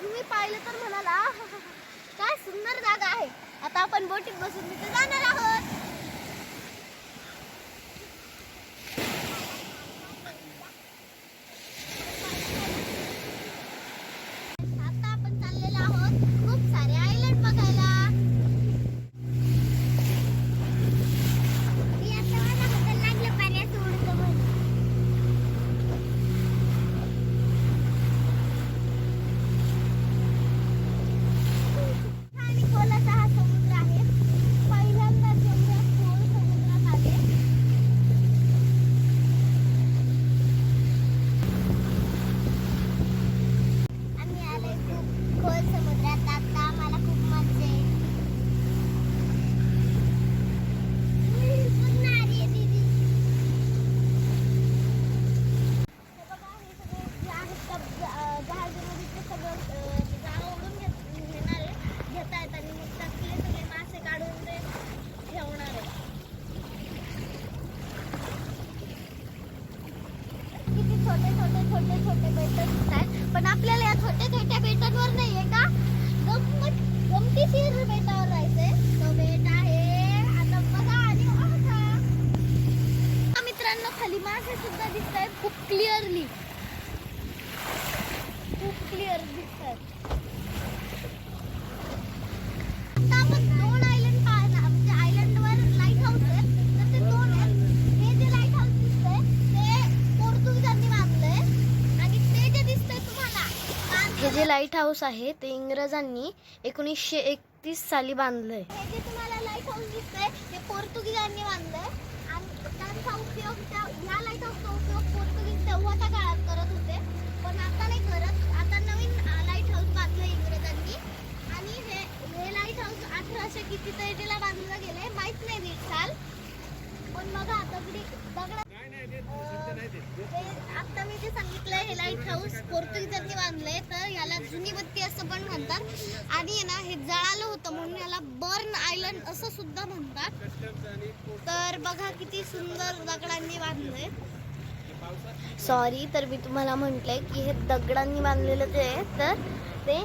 तुम्ही पाहिलं तर म्हणाला काय सुंदर जागा आहे. आता आपण बोटीत बसून तिथे जाणार आहोत आता आपण चाललेलो आहोत खूप सारे आयलंड बघायला मी आता मला बदल लागलं पाण्यात उडतं म्हणून आणि खोल असा हा समुद्र आहे पहिल्यांदा एवढ्या खोल समुद्रात आले आम्ही आलोय खूप खोल समुद्रात आता आम्हाला खूप मजा येईल उई, बघ ना आली आहे दीदी. हे बघा, हे सगळे जे आहेत त्या ज- अं, जहाजामध्ये ते सगळं अं, ते जाळं ओढून घेत- घेणार आहे. घेता येत आणि मग त्यातले सगळे मासे काढून ते ठेवणार आहे किती छोटे छोटे छोटे छोटे बेट दिसत आहेत पण आपल्याला या छोट्या छोट्या बेटांवर नाहीये का गमत गमतीशीर बेटावर जायचंय तो बेट आहे आता बघा आणि मित्रांनो खाली मासे सुद्धा दिसत आहेत खूप क्लिअरली खूप क्लिअर दिसत आहेत आता आपण दोन आयलंड पाहणार म्हणजे आयलंडवर लाइट हाऊस आहे तर ते दोन आहेत हे जे लाइट हाऊस दिसतंय ते पोर्तुगीजांनी बांधलंय आणि ते जे दिसतंय तुम्हाला हे जे लाइट हाऊस आहे ते इंग्रजांनी एकोणीसशे एकतीस साली बांधलंय. हे जे तुम्हाला लाइट हाऊस दिसतंय ते पोर्तुगीजांनी बांधलंय. आणि त्यांचा उपयोग त्या ह्या लाइट हाऊसचा उपयोग पोर्तुगीज तेव्हाच्या काळात करत होते. पण आता नाही करत. आता नवीन लाइट हाऊस बांधलं इंग्रजांनी. आणि हे हे लाइट हाऊस अठराशे किती तरीला बांधलं गेलंय माहीत नाही नीट साल पण बघा दगडी दगड हे आता मी जे सांगितलंय हे लाइट हाऊस पोर्तुगीजांनी बांधलंय. तर याला जुनी बत्ती असं पण म्हणतात. आणि आहे ना हे जळालं होतं म्हणून याला बर्न आयलंड असं सुद्धा म्हणतात. तर बघा किती सुंदर दगडांनी बांधलंय. सॉरी तर मी तुम्हाला म्हटलंय की हे दगडांनी बांधलेलं जे आहे, तर ते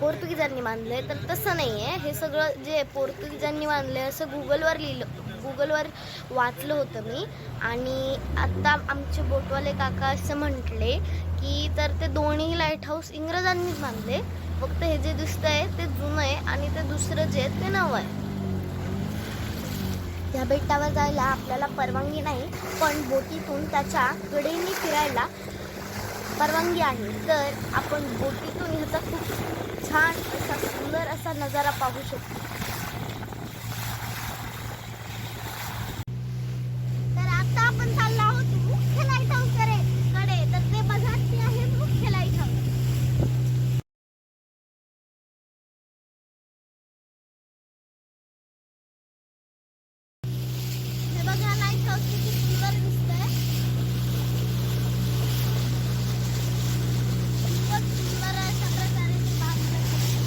पोर्तुगीजांनी बांधलंय. तर तसं नाही आहे हे सगळं जे पोर्तुगीजांनी बांधलंय असं गुगलवर लिहिलं. गुगलवर वाचलं होतं मी. आणि आत्ता आमचे बोटवाले काका असं म्हटले की तर ते दोन्ही लाइट हाऊस इंग्रजांनीच बांधले. फक्त हे जे दिसतंय ते जुनं आहे आणि ते दुसरं जे आहे ते नवं आहे. या बेटावर जायला आपल्याला परवानगी नाही पण बोटीतून त्याच्या कडेने फिरायला परवानगी आहे. तर आपण बोटीतून ह्याचा खूप छान असा सुंदर असा नजारा पाहू शकतो तर आता आपण चाललो आहोत मुख्य लाइट हाऊसकडे कडे तर ते बघा ते आहे मुख्य लाइट हाऊस हे बघा लाइट हाऊस किती सुंदर दिसतंय खूपच सुंदर अशा प्रकारे ते बांधलं गेलंय.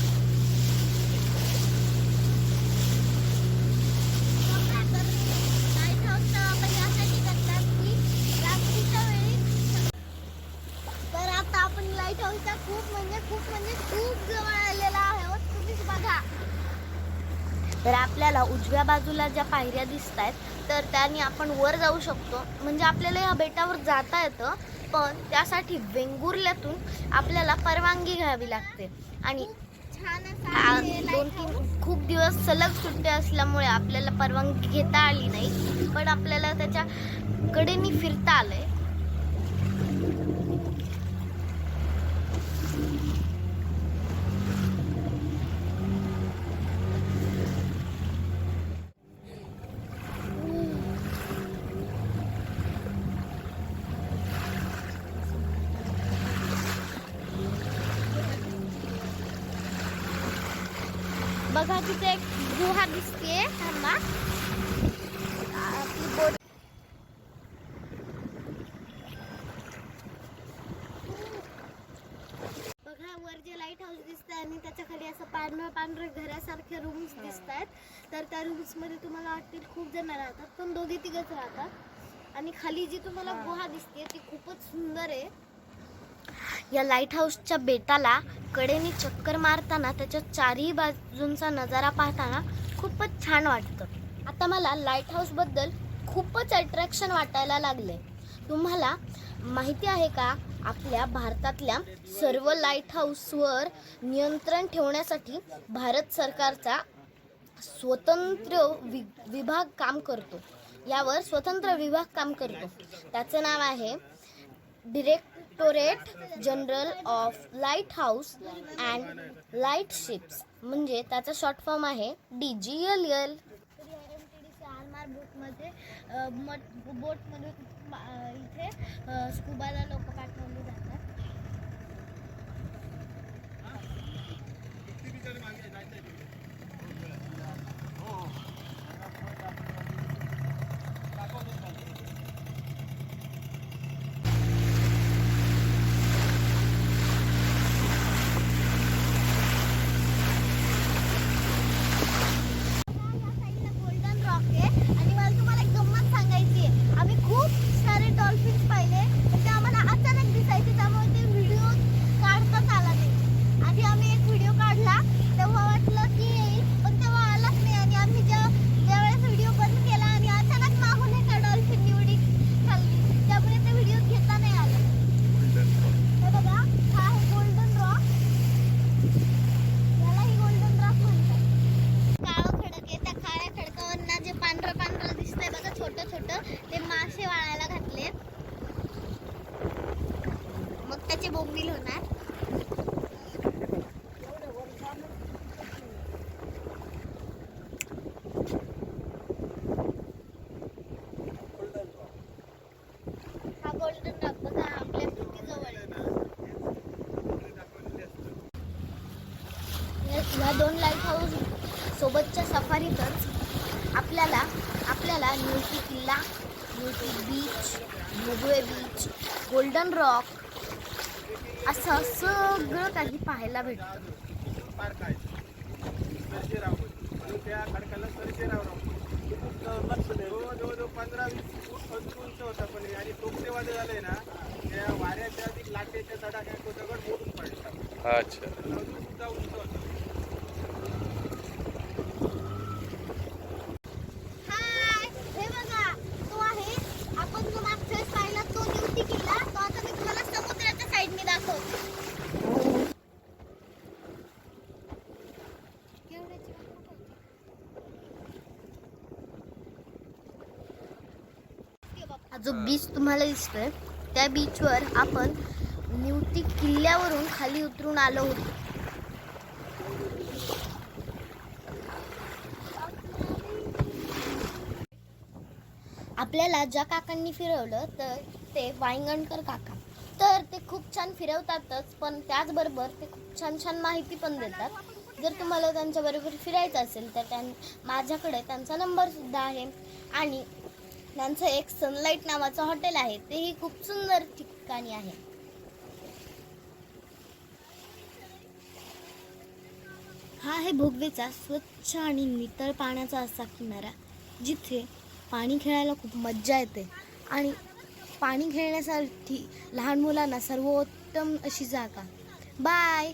बघा तर लाइट हाऊसचा वापर यासाठी करतात की रात्रीच्या वेळी तर आता आपण खूप म्हणजे खूप म्हणजे खूप जवळ आलेला आहे तुम्हीच बघा. तर आपल्याला उजव्या बाजूला ज्या पायऱ्या दिसत आहेत तर त्याने आपण वर जाऊ शकतो. म्हणजे आपल्याला या बेटावर जाता येतं पण त्यासाठी वेंगुर्ल्यातून आपल्याला परवानगी घ्यावी लागते. आणि छान असं दोन तीन खूप दिवस सलग सुट्ट्या असल्यामुळे आपल्याला परवानगी घेता आली नाही. पण आपल्याला त्याच्या कडेनी फिरता आलंय. बघा तिथे एक गुहा दिसतेय थांबा. आपली बोट बघा वर जे लाइट हाऊस दिसतंय आणि त्याच्याखाली असं रूम्स दिसत आहेत तर त्या रूम्समध्ये तुम्हाला वाटतील खूप जण राहतात पण दोघे तिघच राहतात. आणि खाली जी तुम्हाला गुहा दिसते ती खूपच सुंदर आहे. या लाइट हाऊसच्या बेटाला कडेने चक्कर मारताना त्याच्या चारही बाजूंचा नजारा पाहताना खूपच छान वाटतं. आता मला लाइट हाऊसबद्दल खूपच अट्रॅक्शन वाटायला लागले तुम्हाला माहिती आहे का आपल्या भारतातल्या सर्व लाइट हाऊसवर नियंत्रण ठेवण्यासाठी भारत सरकारचा स्वतंत्र वि विभाग काम करतो. यावर स्वतंत्र विभाग काम करतो. त्याचं नाव आहे directorate general of light house and light ships म्हणजे त्याचा शॉर्ट फॉर्म आहे डी जी एल एल आरमार बोटमध्ये बोटमधून इथे स्कुबाला लोक पाठवले जातात. आपल्याला आपल्याला न्यूटी किल्ला न्यूटी beach Mugwe beach golden rock असं सगळं काही पाहायला भेटतं पार्क आहे सरजेराव आणि त्या खडकाला सरजेराव राव जवळजवळ पंधरा वीस फूट उंच उंच होता पण हे. आणि टोकतेवादे झालंय ना त्या वाऱ्याच्या आधी लाटेच्या तडाख्यात तो दगड मोडून पडला अच्छा अजून सुद्धा उंच होता हाय हे बघा तो आहे आपण जो मागच्या वेळेस पाहिला तो न्यूटी किल्ला तो आता मी तुम्हाला समुद्राच्या साईडने दाखवते केवढ्याची वाट बघायची. हा जो बीच तुम्हाला दिसतोय त्या बीचवर आपण न्यूटी किल्ल्यावरून खाली उतरून आलो होतो. आपल्याला ज्या काकांनी फिरवलं तर ते वांगणकर काका. तर ते खूप छान फिरवतातच पण त्याचबरोबर ते खूप छान छान माहिती पण देतात. जर तुम्हाला त्यांच्याबरोबर फिरायचं असेल तर त्यां माझ्याकडे त्यांचा नंबरसुद्धा आहे. आणि त्यांचं एक सनलाईट नावाचं हॉटेल आहे. तेही खूप सुंदर ठिकाणी आहे. हा आहे भोगवेचा स्वच्छ आणि नितळ पाण्याचा असा किनारा जिथे पाणी खेळायला खूप मज्जा येते. आणि पाणी खेळण्यासाठी लहान मुलांना सर्वोत्तम अशी जागा. बाय